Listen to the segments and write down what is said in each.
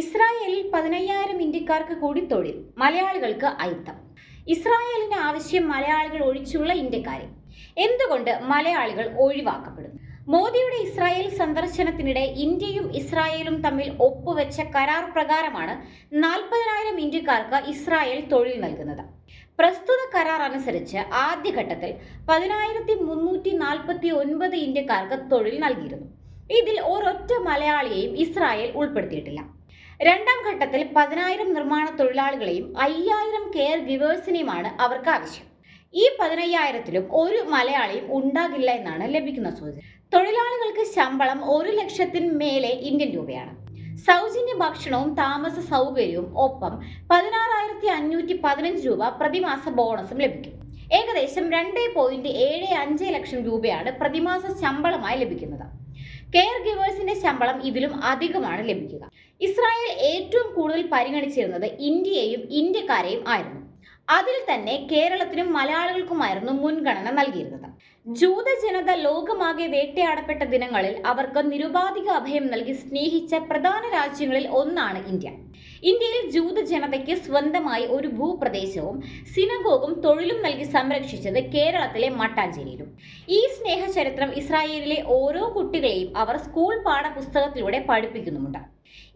ഇസ്രായേലിൽ പതിനയ്യായിരം ഇന്ത്യക്കാർക്ക് കൂടി തൊഴിൽ മലയാളികൾക്ക് അയിത്തം. ഇസ്രായേലിന് ആവശ്യം മലയാളികൾ ഒഴിച്ചുള്ള ഇന്ത്യക്കാരെ. എന്തുകൊണ്ട് മലയാളികൾ ഒഴിവാക്കപ്പെടുന്നു? മോദിയുടെ ഇസ്രായേൽ സന്ദർശനത്തിനിടെ ഇന്ത്യയും ഇസ്രായേലും തമ്മിൽ ഒപ്പുവെച്ച കരാർ പ്രകാരമാണ് നാൽപ്പതിനായിരം ഇന്ത്യക്കാർക്ക് ഇസ്രായേൽ തൊഴിൽ നൽകുന്നത്. പ്രസ്തുത കരാർ അനുസരിച്ച് ആദ്യഘട്ടത്തിൽ പതിനായിരത്തി മുന്നൂറ്റി നാൽപ്പത്തി ഒൻപത് ഇന്ത്യക്കാർക്ക് തൊഴിൽ നൽകിയിരുന്നു. ഇതിൽ ഒരൊറ്റ മലയാളിയെയും ഇസ്രായേൽ ഉൾപ്പെടുത്തിയിട്ടില്ല. രണ്ടാം ഘട്ടത്തിൽ പതിനായിരം നിർമ്മാണ തൊഴിലാളികളെയും അയ്യായിരം കെയർ ഗിവേഴ്സിനെയുമാണ് അവർക്ക് ആവശ്യം. ഈ പതിനയ്യായിരത്തിലും ഒരു മലയാളിയും ഉണ്ടാകില്ല എന്നാണ് ലഭിക്കുന്ന സൂചന. തൊഴിലാളികൾക്ക് ശമ്പളം ഒരു ലക്ഷത്തിന് മേലെ ഇന്ത്യൻ രൂപയാണ്. സൗജന്യ ഭക്ഷണവും താമസ സൗകര്യവും ഒപ്പം പതിനാറായിരത്തി അഞ്ഞൂറ്റി പതിനഞ്ച് രൂപ പ്രതിമാസ ബോണസും ലഭിക്കും. ഏകദേശം രണ്ട് പോയിന്റ് ഏഴ് അഞ്ച് ലക്ഷം രൂപയാണ് പ്രതിമാസ ശമ്പളമായി ലഭിക്കുന്നത്. കെയർ ഗിവേഴ്സിന്റെ ശമ്പളം ഇതിലും അധികമാണ് ലഭിക്കുക. ഇസ്രായേൽ ഏറ്റവും കൂടുതൽ പരിഗണിച്ചിരുന്നത് ഇന്ത്യയെയും ഇന്ത്യക്കാരെയും ആയിരുന്നു. അതിൽ തന്നെ കേരളത്തിനും മലയാളികൾക്കുമായിരുന്നു മുൻഗണന നൽകിയിരുന്നത്. ജൂത ജനത ലോകമാകെ വേട്ടയാടപ്പെട്ട ദിനങ്ങളിൽ അവർക്ക് നിരുപാധിക അഭയം നൽകി സ്നേഹിച്ച പ്രധാന രാജ്യങ്ങളിൽ ഒന്നാണ് ഇന്ത്യ. ഇന്ത്യയിൽ ജൂത ജനതയ്ക്ക് സ്വന്തമായി ഒരു ഭൂപ്രദേശവും സിനഗോഗും തൊഴിലും നൽകി സംരക്ഷിച്ചത് കേരളത്തിലെ മട്ടാഞ്ചേരിയിലും. ഈ സ്നേഹചരിത്രം ഇസ്രായേലിലെ ഓരോ കുട്ടികളെയും അവർ സ്കൂൾ പാഠപുസ്തകത്തിലൂടെ പഠിപ്പിക്കുന്നുമുണ്ട്.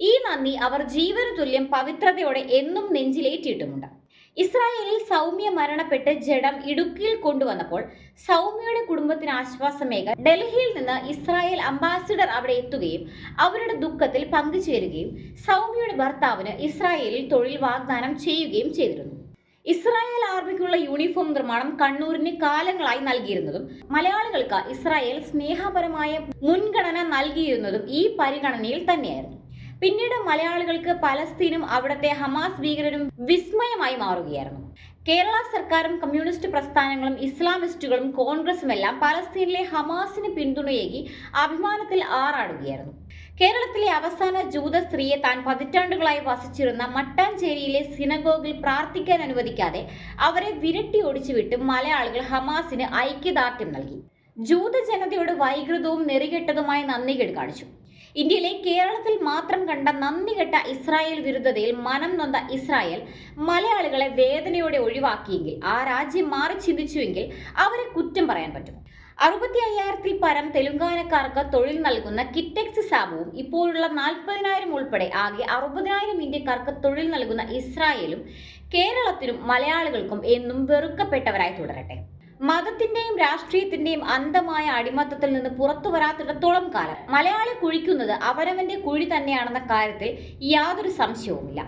ഈ നന്ദി അവർ ജീവന തുല്യം പവിത്രതയോടെ എന്നും നെഞ്ചിലേറ്റിയിട്ടുമുണ്ട് ഇസ്രായേലിൽ സൗമ്യ മരണപ്പെട്ട് ജഡം ഇടുക്കിയിൽ കൊണ്ടുവന്നപ്പോൾ സൗമ്യയുടെ കുടുംബത്തിന് ആശ്വാസമേക ഡൽഹിയിൽ നിന്ന് ഇസ്രായേൽ അംബാസിഡർ അവിടെ എത്തുകയും അവരുടെ ദുഃഖത്തിൽ പങ്കുചേരുകയും സൗമ്യയുടെ ഭർത്താവിന് ഇസ്രായേലിൽ തൊഴിൽ വാഗ്ദാനം ചെയ്യുകയും ചെയ്തിരുന്നു. ഇസ്രായേൽ ആർമിക്കുള്ള യൂണിഫോം നിർമ്മാണം കണ്ണൂരിന് കാലങ്ങളായി നൽകിയിരുന്നതും മലയാളികൾക്ക് ഇസ്രായേൽ സ്നേഹപരമായ മുൻഗണന നൽകിയിരുന്നതും ഈ പരിഗണനയിൽ തന്നെയായിരുന്നു. പിന്നീട് മലയാളികൾക്ക് പലസ്തീനും അവിടത്തെ ഹമാസ് ഭീകരരും വിസ്മയമായി മാറുകയായിരുന്നു. കേരള സർക്കാരും കമ്മ്യൂണിസ്റ്റ് പ്രസ്ഥാനങ്ങളും ഇസ്ലാമിസ്റ്റുകളും കോൺഗ്രസും എല്ലാം പലസ്തീനിലെ ഹമാസിന് പിന്തുണയേകി അഭിമാനത്തിൽ ആറാടുകയായിരുന്നു. കേരളത്തിലെ അവസാന ജൂത സ്ത്രീയെ താൻ പതിറ്റാണ്ടുകളായി വസിച്ചിരുന്ന മട്ടാഞ്ചേരിയിലെ സിനഗോഗിൽ പ്രാർത്ഥിക്കാൻ അനുവദിക്കാതെ അവരെ വിരട്ടി ഓടിച്ചുവിട്ട് മലയാളികൾ ഹമാസിന് ഐക്യദാർഢ്യം നൽകി. ജൂത ജനതയോട് വൈകൃതവും നെറികെട്ടതുമായ നന്ദികേട് കാണിച്ചു. ഇന്ത്യയിലെ കേരളത്തിൽ മാത്രം കണ്ട നന്ദികെട്ട ഇസ്രായേൽ വിരുദ്ധതയിൽ മനം നൊന്ത ഇസ്രായേൽ മലയാളികളെ വേദനയോടെ ഒഴിവാക്കിയെങ്കിൽ ആ രാജ്യം മാറി ചിന്തിച്ചുവെങ്കിൽ അവരെ കുറ്റം പറയാൻ പറ്റും. അറുപത്തി അയ്യായിരത്തിൽ പരം തെലുങ്കാനക്കാർക്ക് തൊഴിൽ നൽകുന്ന കിറ്റക്സ് സാബുവും ഇപ്പോഴുള്ള നാൽപ്പതിനായിരം ഉൾപ്പെടെ ആകെ അറുപതിനായിരം ഇന്ത്യക്കാർക്ക് തൊഴിൽ നൽകുന്ന ഇസ്രായേലും കേരളത്തിനും മലയാളികൾക്കും എന്നും വെറുക്കപ്പെട്ടവരായി തുടരട്ടെ. മതത്തിന്റെയും രാഷ്ട്രീയത്തിന്റെയും അന്ധമായ അടിമത്തത്തിൽ നിന്ന് പുറത്തു വരാത്തിടത്തോളം കാലം മലയാളി കുഴിക്കുന്നത് അവരവന്റെ കുഴി തന്നെയാണെന്ന കാര്യത്തിൽ യാതൊരു സംശയവുമില്ല.